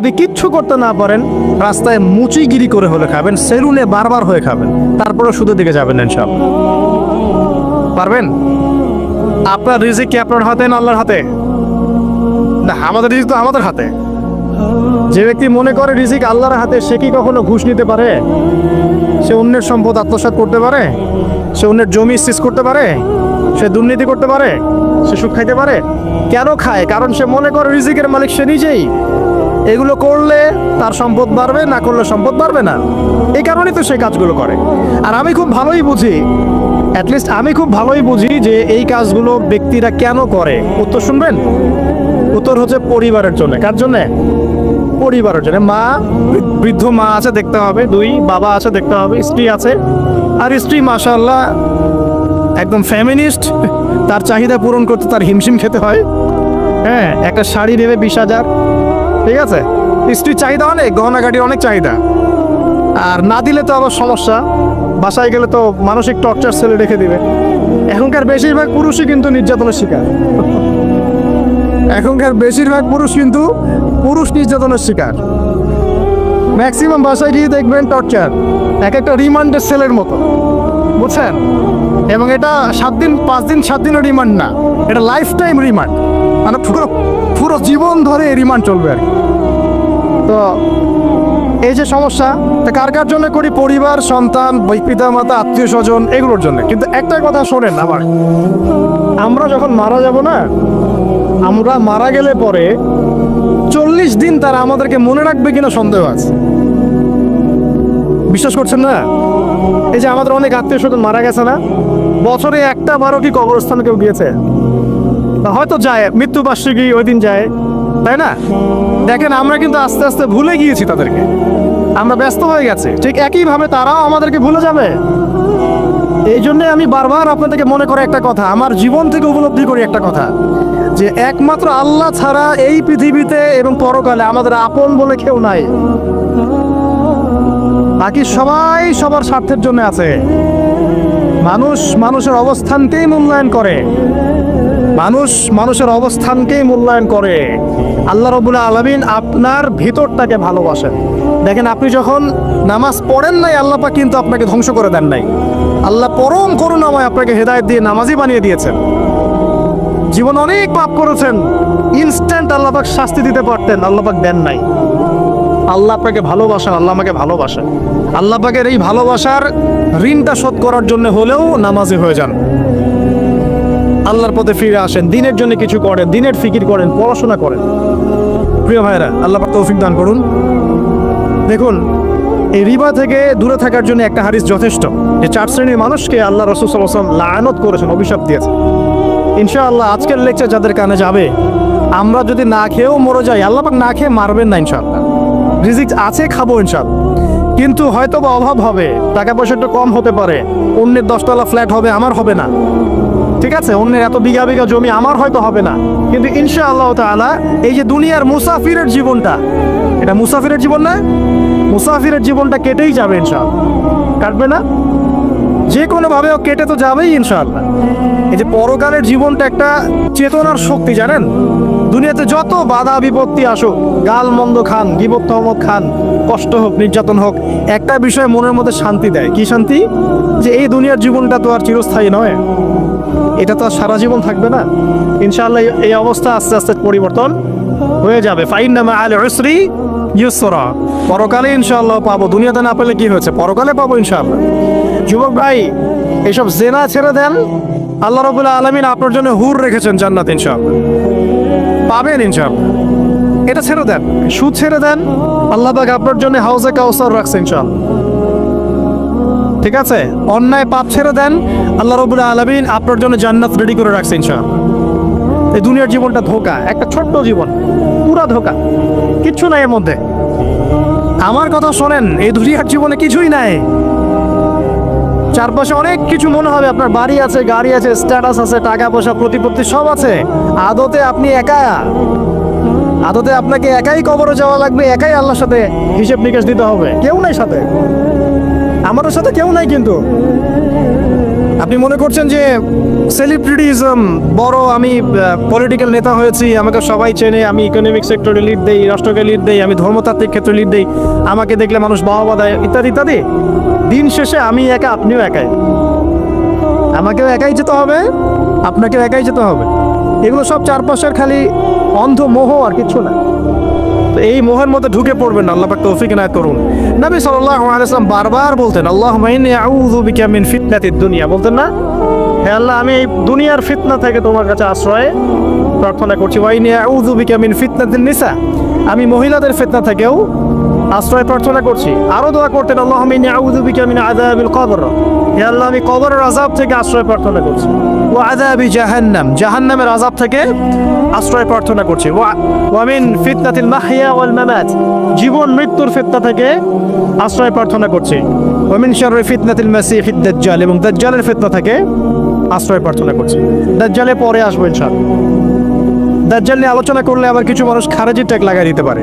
যদি কিচ্ছু করতে না পারেন, রাস্তায় মুচিগিরি করে হলে খাবেন, সেলুনে বারবার হয়ে খাবেন তারপরে সুদের দিকে যাবেন ইনশাআল্লাহ। পারবেন? আপনার রিজিক কি আপনার হাতে না আল্লাহর হাতে? না, আমাদের রিজিক তো আমাদের হাতে। যে ব্যক্তি মনে করে রিজিক আল্লাহর হাতে, সে কি কখনো ঘুষ নিতে পারে? সে অন্যের সম্পদ আত্মসাৎ করতে পারে? সে অন্যের জমি সিজ করতে পারে? সে দুর্নীতি করতে পারে? সে সুখ খাইতে পারে? কেন খায়? কারণ সে মনে করে রিজিকের মালিক সে নিজেই। এগুলো করলে তার সম্পদ বাড়বে, না করলে সম্পদ বাড়বে না। এই কারণেই তো সে কাজগুলো করে। আর আমি খুব ভালোই বুঝি অ্যাটলিস্ট আমি খুব ভালোই বুঝি যে এই কাজগুলো ব্যক্তিরা কেন করে। উত্তর শুনবেন? উত্তর হচ্ছে পরিবারের জন্য। কার জন্য? পরিবারের জন্য। মা, বৃদ্ধ মা আছে, দেখতে হবে। দুই, বাবা আছে, দেখতে হবে। স্ত্রী আছে। আর স্ত্রী মাশাল্লাহ একদম ফ্যামিনিস্ট তার চাহিদা পূরণ করতে তার হিমশিম খেতে হয়। হ্যাঁ একটা শাড়ি নেবে বিশ হাজার। ঠিক আছে? স্ত্রীর চাহিদা অনেক, গহনাগাটির অনেক চাহিদা। আর না দিলে তো আবার সমস্যা। বাসায় গেলে তো মানসিক টর্চার সেলে রেখে দিবে। এখনকার বেশিরভাগ পুরুষই কিন্তু নির্যাতনের শিকার। এখনকার বেশিরভাগ পুরুষ কিন্তু পুরুষ নির্যাতনের শিকার। ম্যাক্সিমাম বাসায় গিয়ে দেখবেন টর্চার এক একটা রিমান্ডের সেলের মতো। বুঝছেন? এবং এটা সাত দিন, পাঁচ দিন, সাত দিনের রিমান্ড না। এটা লাইফ টাইম রিমান্ড। মানে পুরো পুরো জীবন ধরে রিমান্ড চলবে আর তো এই যে সমস্যা, তা কার কার জন্য করি? পরিবার, সন্তান পিতা, মাতা, আত্মীয় স্বজন, এগুলোর জন্য। কিন্তু একটা কথা শোনেন আমার, আমরা যখন মারা যাব না, আমরা মারা গেলে পরে চল্লিশ দিন তারা আমাদেরকে মনে রাখবে কিনা সন্দেহ আছে। বিশ্বাস করছেন না? এই যে আমাদের অনেক আত্মীয় স্বজন মারা গেছে না, বছরে একটা বারো কি কবরস্থানে কেউ গিয়েছে? হয়তো যায়, মৃত্যুবার্ষিকী ওই দিন যায়, তাই না? দেখেন, আমরা কিন্তু আস্তে আস্তে ভুলে গিয়েছি তাদেরকে। আমরা ব্যস্ত হয়ে গেছে। ঠিক একইভাবে তারাও আমাদেরকে ভুলে যাবে। এই জন্য আমি বারবার আপনাদেরকে মনে করে একটা কথা, আমার জীবন থেকে উপলব্ধি করি একটা কথা, যে একমাত্র আল্লাহ ছাড়া এই পৃথিবীতে এবং পরকালে আমাদের আপন বলে কেউ নাই। বাকি সবাই সবার স্বার্থের জন্য আছে। মানুষ মানুষের অবস্থানকেই মূল্যায়ন করে। মানুষ মানুষের অবস্থানকেই মূল্যায়ন করে। আল্লাহ রবুল্লা আলমিন আপনার ভিতরটাকে ভালোবাসেন। দেখেন, আপনি যখন নামাজ পড়েন নাই, আল্লাহ পাক কিন্তু আপনাকে ধ্বংস করে দেন নাই। আল্লাহ পরম করুণাময় আপনাকে হেদায়েত দিয়ে নামাজই বানিয়ে দিয়েছেন। জীবন অনেক পাপ করেছেন ইনস্ট্যান্ট আল্লাহ পাক শাস্তি দিতে পারতেন, আল্লাহ পাক দেন নাই। আল্লাহ আপনাকে ভালোবাসেন, আল্লাহ আমাকে ভালোবাসেন। আল্লাহ পাকের এই ভালোবাসার ঋণটা শোধ করার জন্য হলেও নামাজি হয়ে যান। আল্লাহর পথে ফিরে আসেন, দিনের জন্য কিছু করেন, দিনের ফিকির করেন, পড়াশোনা করেন। প্রিয় ভাইরা আল্লাহ তৌফিক দান করুন। দেখুন, এই রিবা থেকে দূরে থাকার জন্য একটা হারিস যথেষ্ট, যে চার শ্রেণির মানুষকে আল্লাহ রসুল সাল্লাম লায়নত করেছেন, অভিশাপ দিয়েছেন। ইনশাআল্লাহ আজকের লেকচার যাদের কানে যাবে, আমরা যদি না খেয়েও মরে যাই, আল্লাহ পাক না খেয়ে মারবেন না ইনশাআল্লাহ। রিজিক আছে, খাব ইনশাআল্লাহ। কিন্তু হয়তো বা অভাব হবে, টাকা পয়সা একটু কম হতে পারে, অন্যের দশতলা ফ্ল্যাট হবে, আমার হবে না। ঠিক আছে? অন্যের এত বিঘা বিঘা জমি আমার হয়তো হবে না। কিন্তু ইনশা আল্লাহ তাআলা এই যে দুনিয়ার মুসাফিরের জীবনটা, এটা মুসাফিরের জীবন না? মুসাফিরের জীবনটা কেটেই যাবে ইনশাআল্লাহ। কাটবে না? যে কোনো ভাবে ও কেটে তো যাবেই ইনশাআল্লাহ। এই যে পরকালের জীবনটা একটা চেতনার শক্তি, জানেন? দুনিয়াতে যত বাধা বিপত্তি আসুক, গাল মন্দ খান, গিবত খান, কষ্ট হোক, নির্যাতন হোক, একটা বিষয় মনের মধ্যে শান্তি দেয়। কি শান্তি? যে এই দুনিয়ার জীবনটা তো আর চিরস্থায়ী নয়। এটা তো আর সারা জীবন থাকবে না। ইনশাআল্লাহ এই- অবস্থা আস্তে আস্তে পরিবর্তন হয়ে যাবে। ফাইন নামা আল উসরি ইউসরা। পরকালে ইনশাআল্লাহ পাবো। দুনিয়াতে না পেলে কি হয়েছে? পরকালে পাবো ইনশাআল্লাহ। যুবক ভাই, এসব জেনা ছেড়ে দেন। আল্লাহ রবুল্লাহ আলমিন আপনার জন্য হুর রেখেছেন জান্নাত ইনশাআল্লাহ। পাবেন ইনশাআল্লাহ। এটা ছেড়ে দেন। সুদ ছেড়ে দেন। আল্লাহ পাক আপনার জন্য হাউসে কাউসার রাখছে ইনশাআল্লাহ। ঠিক আছে? অন্যায় পাপ ছেড়ে দেন। আল্লাহ রবুল্লাহ আলমিন আপনার জন্য জান্নাত রেডি করে রাখছে ইনশাআল্লাহ। এই দুনিয়ার জীবনটা ধোকা, একটা ছোট্ট জীবন, পুরা ধোকা, কিচ্ছু নাই এর মধ্যে। আমার কথা শোনেন, এই দুনিয়ার জীবনে কিছুই নাই। চারপাশে অনেক কিছু মনে হবে, আপনার বাড়ি আছে, গাড়ি আছে স্ট্যাটাস আছে, টাকা পয়সা, প্রতিপত্তি সব আছে। আদতে আপনি একা। আদতে আপনাকে একাই কবরে যাওয়া লাগবে, একাই আল্লাহর সাথে হিসেব নিকেশ দিতে হবে। কেউ নাই সাথে। আমাদের সাথে কেউ নাই কিন্তু। আপনি মনে করছেন যে সেলিব্রিটিজম বড় আমি পলিটিক্যাল নেতা হয়েছি, আমাকে সবাই চেনে, আমি ইকোনমিক সেক্টরে লিড দেই, রাষ্ট্রকে লিড দেই, আমি ধর্মতাত্ত্বিক ক্ষেত্রে লিড দেই, আমাকে দেখলে মানুষ বাহবা দেয়, ইত্যাদি ইত্যাদি। দিন শেষে আমি একা, আপনিও একাই। আমাকেও একাই যেতে হবে, আপনাকেও একাই যেতে হবে। এগুলো সব চারপাশের খালি অন্ধ মোহ আর কিছু না। এই মোহের মধ্যে ঢুকে পড়বেন না আল্লাহ পাক তৌফিক না করুন। নবী সাল্লাল্লাহু আলাইহি সাল্লাম বারবার বলতেন বিকা মিন ফিতনাতিদ দুনিয়া। বলতেন না, হে আল্লাহ, আমি এই দুনিয়ার ফিতনা থেকে তোমার কাছে আশ্রয় প্রার্থনা করছি। ওয়াইনি ইন্নী আউযু বিকা মিন ফিতনাতিন নিসা। আমি মহিলাদের ফিতনা থেকেও আশ্রয় প্রার্থনা করছি। আরও দোয়া করতেন, আল্লাহুম্মা ইন্নী আউযু বিকা মিন আযাবিল কবর। হে আল্লাহ, আমি কবরের আযাব থেকে আশ্রয় প্রার্থনা করছি। ওয়া আযাবি জাহান্নাম। জাহান্নামের আযাব থেকে আশ্রয় প্রার্থনা করছি। ওয়া মিন ফিতনাতিল মাহইয়া ওয়াল মামাত। জীবন, মৃত্যুর ফিতনা থেকে আশ্রয় প্রার্থনা করছি। ওয়া মিন শাররি ফিতনাতিল মাসিহিদ দাজ্জাল। এবং দাজ্জালের ফিতনা থেকে আশ্রয় প্রার্থনা করছি। দাজ্জালে পরে আসব ইনশাআল্লাহ। দাজ্জাল নিয়ে আলোচনা করলে আবার কিছু মানুষ খারেজি ট্যাগ লাগাই দিতে পারে।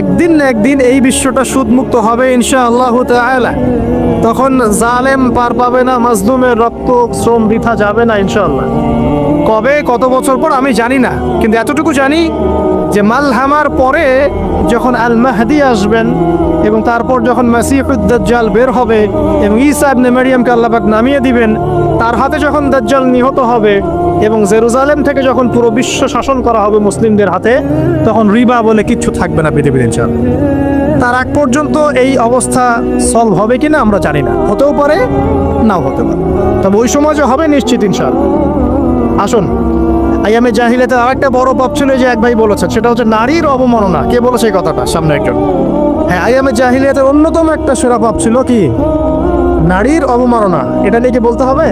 একদিন না একদিন এই বিশ্বটা সুদমুক্ত হবে ইনশা আল্লাহ তখন জালেম পার পাবে না, মাজলুমের রক্ত, শ্রম বৃথা যাবে না ইনশাআল্লাহ। কবে, কত বছর পর আমি জানি না, কিন্তু এতটুকু জানি যে মালহামার পরে যখন আল মাহদি আসবেন এবং তারপর যখন মাসিহুদ্দাজ্জাল বের হবে এবং ঈসা ইবনে মারিয়ামকে আল্লাহ পাক নামিয়ে দিবেন, তার হাতে যখন দাজ্জাল নিহত হবে এবং জেরুজালেম থেকে যখন পুরো বিশ্ব শাসন করা হবে মুসলিমদের হাতে, তখন রিবা বলে কিচ্ছু থাকবে না পৃথিবীর ইনশাআল্লাহ। তার আগ পর্যন্ত এই অবস্থা সলভ হবে কিনা আমরা জানি না। হতেও পারে, নাও হতে পারে। তবে ওই সময় যে হবে নিশ্চিত, ইনশাআল্লাহ। আসুন আইয়ামে জাহিলাতে আরেকটা বড় পাপ ছিল যে এক ভাই বলেছেন সেটা হচ্ছে নারীর অবমাননা। কে বলেছে এই কথাটা? সামনে একজন। হ্যাঁ আইয়ামে জাহিলিয়াতের অন্যতম একটা সেরা পাপ ছিল কি? নারীর অবমাননা। এটা নিয়ে কি বলতে হবে?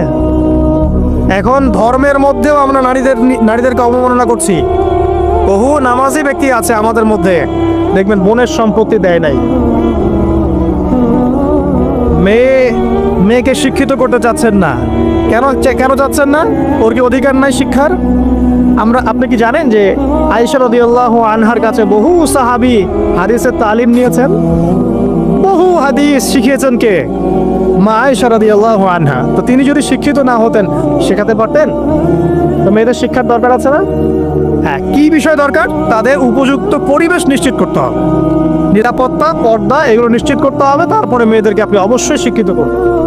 এখন ধর্মের মধ্যেও আমরা নারীদের নারীদেরকে অবমাননা করছি। বহু নামাজি ব্যক্তি আছে আমাদের মধ্যে। দেখবেন বোনের সম্পত্তি দেয় নাই। মেয়ে, মেয়েকে শিক্ষিত করতে চাচ্ছেন না। কেন কেন চাচ্ছেন না? ওর কি অধিকার নাই শিক্ষার? আমরা, আপনি কি জানেন যে আয়েশা রাদিয়াল্লাহু আনহার কাছে বহু সাহাবী হাদিসের তালিম নিয়েছেন? হাদিস শিখিয়েছেন কে? মা আয়েশা আল্লাহ আনহা। তো তিনি যদি শিক্ষিত না হতেন, শেখাতে পারতেন? তো মেয়েদের শিক্ষার দরকার আছে না? হ্যাঁ কি বিষয় দরকার? তাদের উপযুক্ত পরিবেশ নিশ্চিত করতে হবে। নিরাপত্তা, পর্দা, এগুলো নিশ্চিত করতে হবে। তারপরে মেয়েদেরকে আপনি অবশ্যই শিক্ষিত করুন।